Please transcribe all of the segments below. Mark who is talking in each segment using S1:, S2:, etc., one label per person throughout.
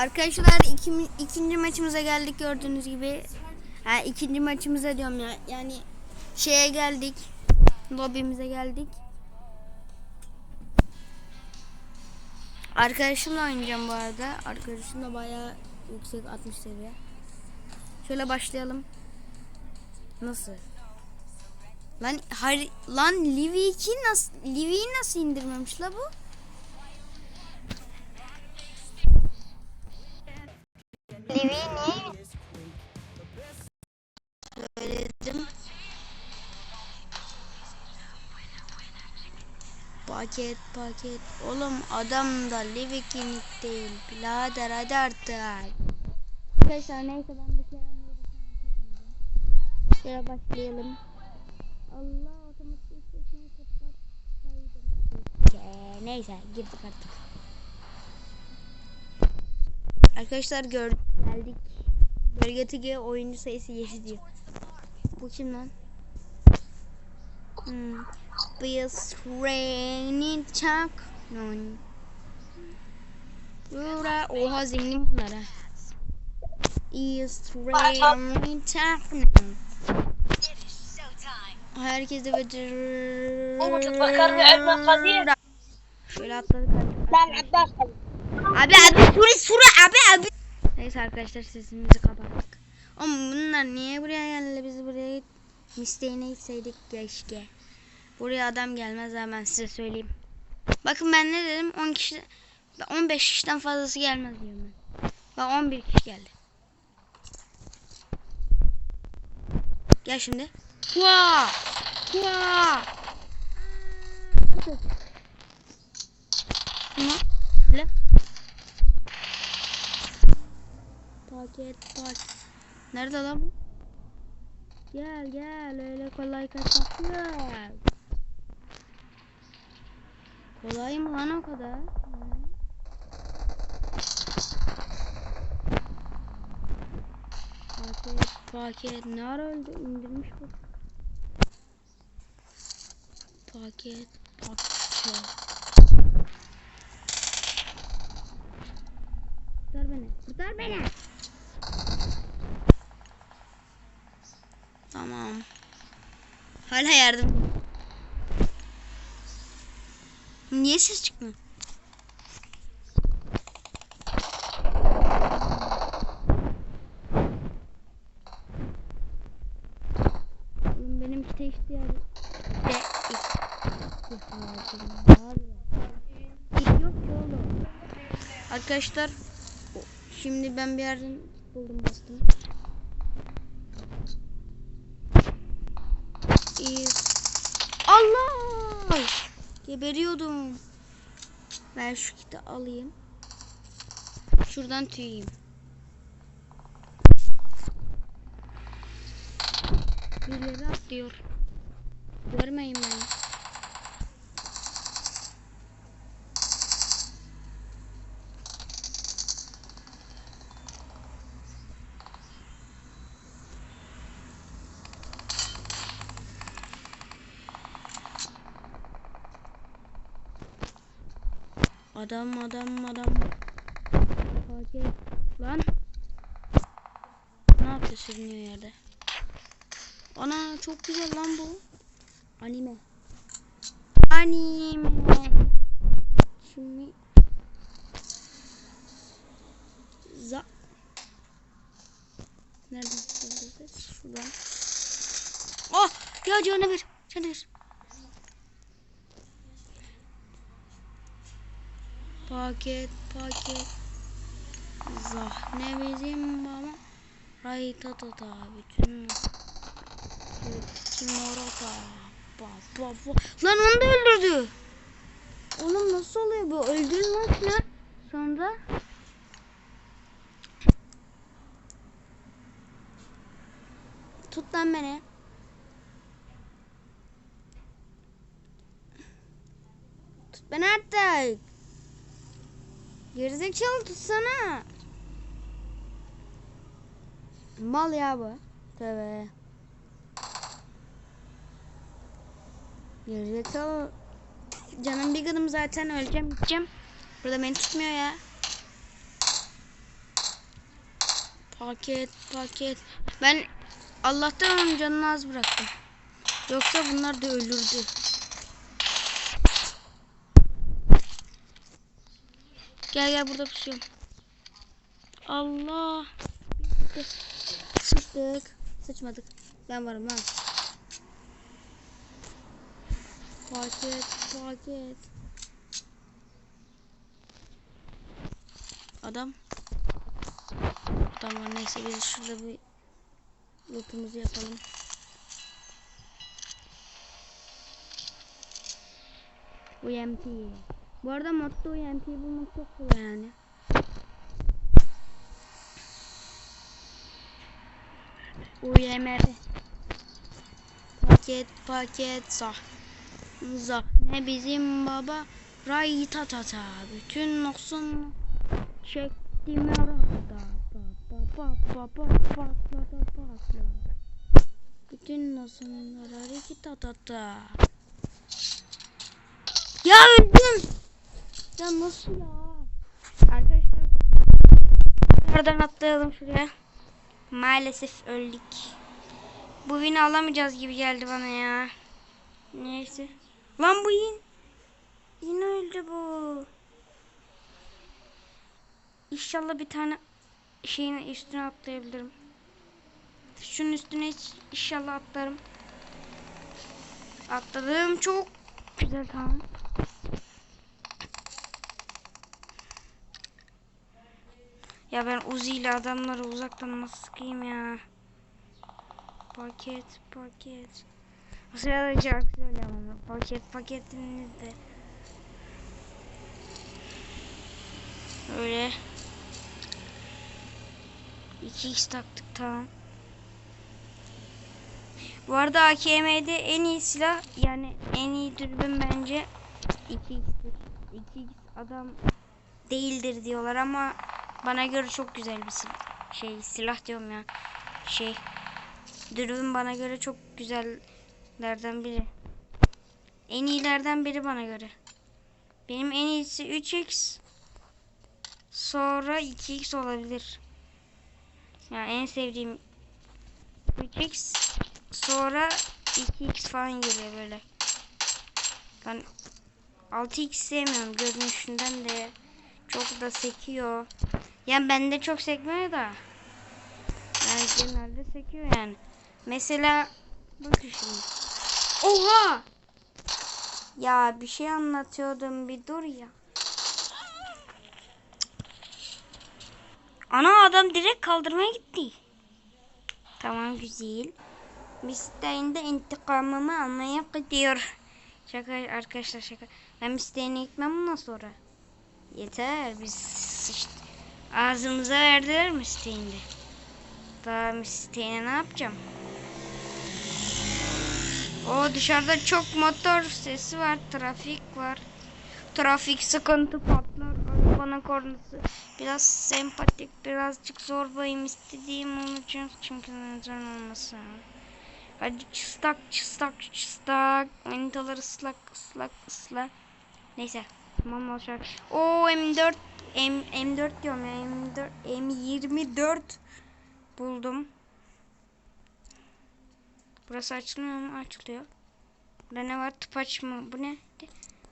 S1: Arkadaşlar iki, ikinci maçımıza geldik gördüğünüz gibi. Ha, ikinci maçımıza diyorum ya. Yani şeye geldik. Lobimize geldik. Arkadaşımla oynayacağım bu arada. Arkadaşım da bayağı yüksek 60 seviye. Şöyle başlayalım. Nasıl? Lan har lan Livy'yi nasıl Livy'yi nasıl indirmemiş la bu? Niye söyledim? Paket paket. Oğlum adam da Livy kinik değil. Birader hadi artık. Arkadaşlar neyse ben bir kere Şöyle başlayalım. Allah otomatik sesini kapat. Ee, neyse girdik artık. Arkadaşlar gördük geldik. Bölge Tigi oyuncu sayısı yeşil diyor. Bu kim lan? Hmm. Biz raining. Non. Bura oha zengin bunlar ha. Is raining talk. Herkes de
S2: bakar Erman Kadir.
S1: Şöyle atladık.
S2: Ben Abbas.
S1: Abi abi suri suri abi abi. Neyse arkadaşlar sesimizi kapattık. Ama bunlar niye buraya geldi biz buraya misteğine gitseydik keşke. Buraya adam gelmez hemen size söyleyeyim. Bakın ben ne dedim 10 kişi 15 kişiden fazlası gelmez diyorum ben. Bak 11 kişi geldi. Gel şimdi. Hua! Hua! Ne? Öyle. Paket paket. Nerede lan bu? Gel gel öyle kolay kaçmak yok. Kolay mı lan o kadar? Paket paket ne öldü indirmiş bu. Paket paket. Kurtar beni. Kurtar beni. Tamam. Hala yardım. Niye ses çıkmıyor? Oğlum benim kite ihtiyacım. De ihtiyacım var. Hiç yok ki oğlum. Arkadaşlar şimdi ben bir yerden buldum bastım. Is Allah! Geberiyordum. Ben şu kiti alayım. Şuradan tüyeyim. Birileri atlıyor. Görmeyin beni. Adam adam adam. Paket. Lan. Ne yapıyor sürünüyor yerde. Ana çok güzel lan bu. Anime. Anime. Şimdi. Za. Nerede? Nerede? Şuradan. Oh! Ya canavar. Canavar. Paket paket. Zahne bizim baba Ray tatata bütün. Bütün orada ba, ba, ba. Lan onu da öldürdü. Oğlum nasıl oluyor bu? Öldürülmez lan Sonra? Tut lan beni. Tut beni artık Gerizekalı tutsana. Mal ya bu. Tövbe. Gerizekalı. Canım bir gıdım zaten öleceğim gideceğim. Burada beni tutmuyor ya. Paket paket. Ben Allah'tan canını az bıraktım. Yoksa bunlar da ölürdü. Gel gel burada pusuyorum. Allah. Sıçtık. Sıçmadık. Ben varım lan. Paket paket. Adam. Tamam neyse biz şurada bir lootumuzu yapalım. UMP. Bu arada modda UMP bulmak çok kolay yani. UMP. Paket paket. Zah. Ne bizim baba. Ray ta ta ta. Bütün noksun çektim pa patladı patladı. Bütün noksunlar ta ta ta. Ya öldüm. Ya nasıl ya? Arkadaşlar. Nereden atlayalım şuraya? Maalesef öldük. Bu win'i alamayacağız gibi geldi bana ya. Neyse. Lan bu yine. Yine öldü bu. İnşallah bir tane şeyin üstüne atlayabilirim. Şunun üstüne inşallah atlarım. Atladım çok güzel tamam. Ya ben Uzi ile adamları uzaktan nasıl sıkayım ya. Paket paket. Bu sırada şarkı söylüyorum ama paket paketinizde. Öyle. 2x taktık tamam. Bu arada AKM'de en iyi silah yani en iyi dürbün bence 2x'tir. 2x adam değildir diyorlar ama bana göre çok güzel bir silah. Şey silah diyorum ya. Şey dürbün bana göre çok güzellerden biri. En iyilerden biri bana göre. Benim en iyisi 3x. Sonra 2x olabilir. Yani en sevdiğim 3x. Sonra 2x falan geliyor böyle. Ben 6x sevmiyorum görünüşünden de çok da sekiyor. Yani bende çok sekmiyor da. Yani genelde sekiyor yani. Mesela bakın şimdi. Oha! Ya bir şey anlatıyordum bir dur ya. Ana adam direkt kaldırmaya gitti. Tamam güzel. Misteğin de intikamımı almaya gidiyor. Şaka arkadaşlar şaka. Ben misteğine gitmem bundan sonra. Yeter biz sıçtık. Ağzımıza verdiler misteğinde. Daha misteğine ne yapacağım? O dışarıda çok motor sesi var. Trafik var. Trafik sıkıntı patlar. Arabanın kornası. Biraz sempatik, birazcık zorbayım istediğim için çünkü neden olmasın. Hadi çıstak çıstak çıstak. Manitalar ıslak ıslak ıslak. Neyse. Tamam olacak. O M4 M, M4 diyorum ya M4 M24 buldum. Burası açılmıyor mu? Açılıyor. Burada ne var? Tıpaç mı? Bu ne?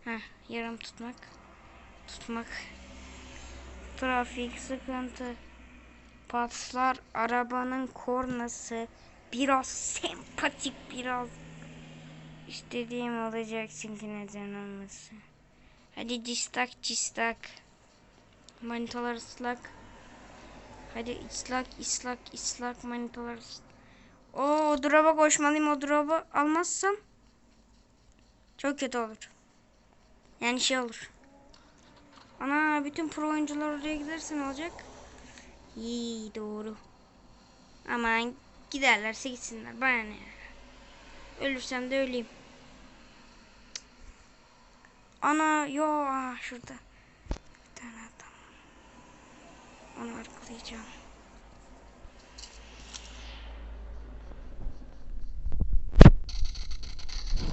S1: Ha, yarım tutmak. Tutmak. Trafik sıkıntı. Patlar arabanın kornası. Biraz sempatik biraz. İstediğim olacak çünkü neden olmasın. Hadi cistak cistak. Manitalar ıslak. Hadi ıslak ıslak ıslak manitalar o drop'a koşmalıyım. O drop'u almazsam çok kötü olur. Yani şey olur. Ana bütün pro oyuncular oraya giderse ne olacak? İyi doğru. Aman giderlerse gitsinler. Bana ne? Ölürsem de öleyim. Ana yo şurada. Bir tane adam. Onu arkalayacağım.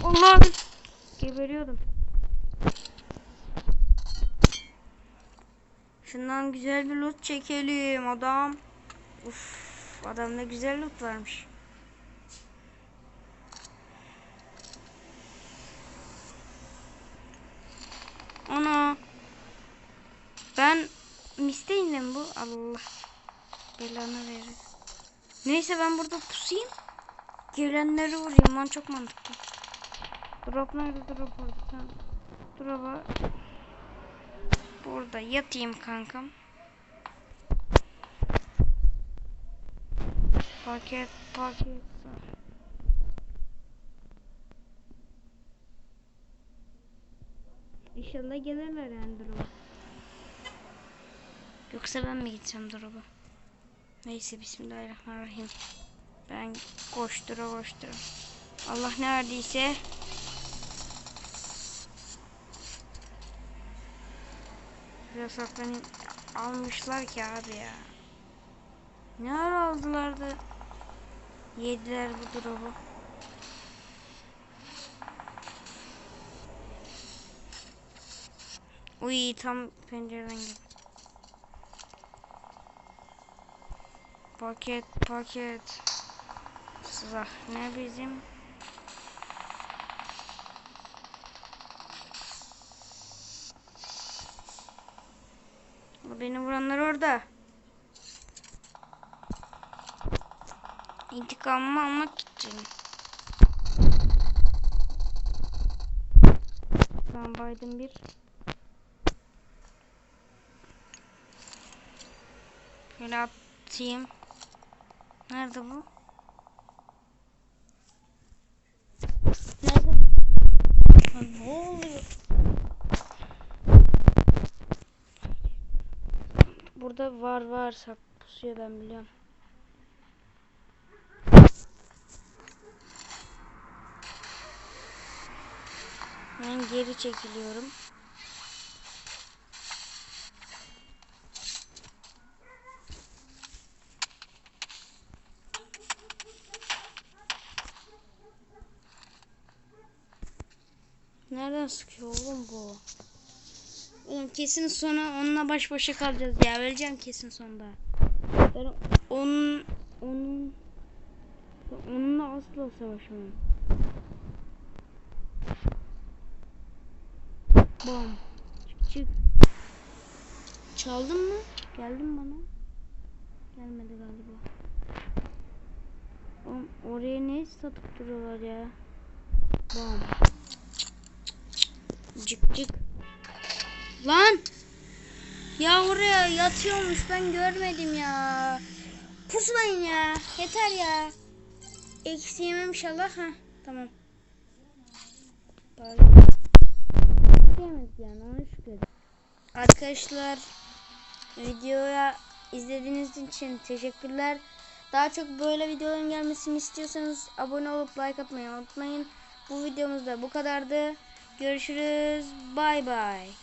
S1: Allah! Geberiyordum. Şundan güzel bir loot çekelim adam. Uf, adamda güzel loot varmış. Ana. Ben misteyim bu. Allah. Belanı verir. Neyse ben burada pusayım. Gelenleri vurayım lan çok mantıklı. Drop nerede drop orada tamam. Drop'a burada yatayım kankam. Paket paket. İnşallah gelirler drop'a. Yoksa ben mi gideceğim drop'a? Neyse bismillahirrahmanirrahim. Ben koştura koştura. Allah ne verdiyse Biraz saklanayım. Almışlar ki abi ya. Ne ara aldılar da yediler bu drop'u. Uy tam pencereden gel. Paket paket. Sıra ne bizim? Beni vuranlar orada. İntikamımı almak için. Ben baydım bir. Şöyle atayım. Nerede bu? Nerede? Lan ne oluyor? Burada var var sak pusuyor ben biliyorum. Ben geri çekiliyorum. Nereden sıkıyor oğlum bu? Oğlum kesin sonra onunla baş başa kalacağız ya. Öleceğim kesin sonunda. Ben onun onun onunla asla savaşamam. Bom. Çık çık. Çaldın mı? Geldin bana. Gelmedi galiba. Oğlum oraya ne satıp duruyorlar ya? Bom. Cık cık. Lan! Ya oraya yatıyormuş ben görmedim ya. Pusmayın ya. Yeter ya. Eksi yemem inşallah. ha tamam. Arkadaşlar videoya izlediğiniz için teşekkürler. Daha çok böyle videoların gelmesini istiyorsanız abone olup like atmayı unutmayın. Bu videomuz da bu kadardı. Görüşürüz. Bay bay.